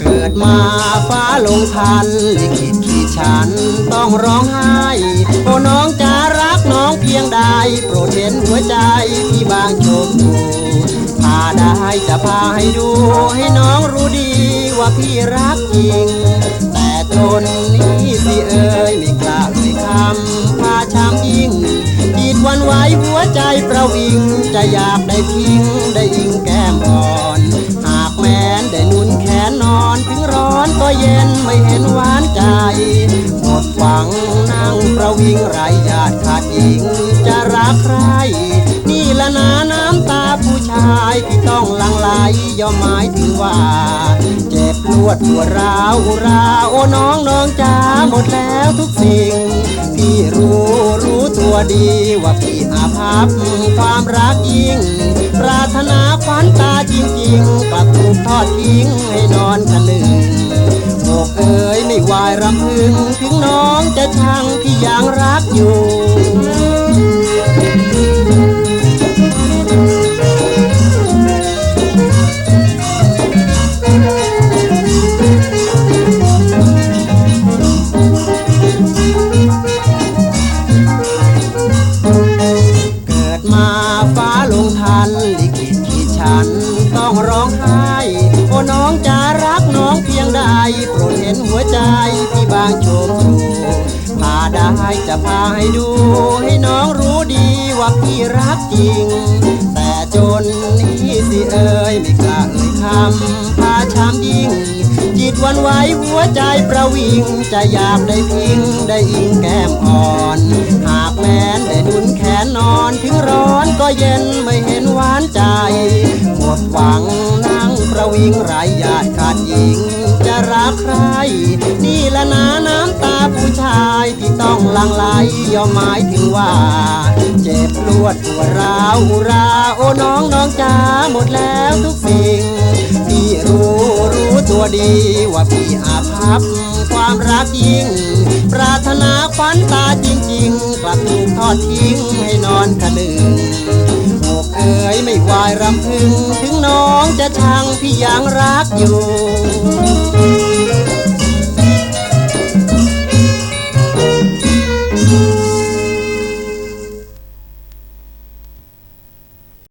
เกิดมาฟ้าลงทันลิขิตขีดฉันต้องร้องไห้ โอ้น้องจะรักน้องเพียงใด โปรดเห็นหัวใจที่บางชมดูพาได้จะพาให้ดู ให้น้องรู้ดีว่าพี่รักจริง แต่ตนนี้สิเอ่ยไม่กล้าเอ่ยคำพาช้ำยิ่งจิตหวันไหวหัวใจประวิง จะอยากได้พิงได้อิงแก้มอ่อน หากแม้นได้นุ่นแขนนอน ถึงร้อนก็เย็นไม่เห็นหวานใจ หมดหวังนั่งประวิงไรญาติขาดหญิงจะรักใครายที่ต้องลังไหลย่อมหมายถึงว่า เจ็บปวดปวดร้าวอุราโอ้น้องน้องจ๋าหมดแล้วทุกสิ่ง พี่รู้รู้ตัวดีว่าพี่อาภัพความรักยิ่ง ปรารถนาควันตาจริงๆกลับถูกทอดทิ้งให้นอนกันหนึ่งอกเอ๋ยไม่วายรำพึงถึงน้องจะช่างพี่ยังรักอยู่ จะรักน้องเพียงใดโปรดเห็นหัวใจที่บางโชมดูพาได้จะพาให้ดูให้น้องรู้ดีว่าพี่รักจริง เอ่ยไม่กล้าเอ่ยคำพาช้ำยิ่ง จิตวันไหวหัวใจประวิง จะอยากได้พิงได้อิงแก้มอ่อน หากแม้นได้ดุนแขนนอน ถึงร้อนก็เย็นไม่เห็นหวานใจ หมดหวังนั่งประวิงไรญาติขาดหญิง จะรักใคร นี่ละนาน้ำตาผู้ชายที่ต้องลังไหลย่อมหมายถึงว่า วดปวราวอุราโอ้น้องน้องจ๋าหมดแล้วทุกสิ่ง พี่รู้รู้ตัวดีว่าพี่อาภัพความรักยิ่ง ปรารถนาควันตาจริงๆ กลับถูกทอดทิ้งให้นอนคะนึงอกเอ๋ยไม่วายรำพึง ถึงน้องจะช่างพี่ยังรักอยู่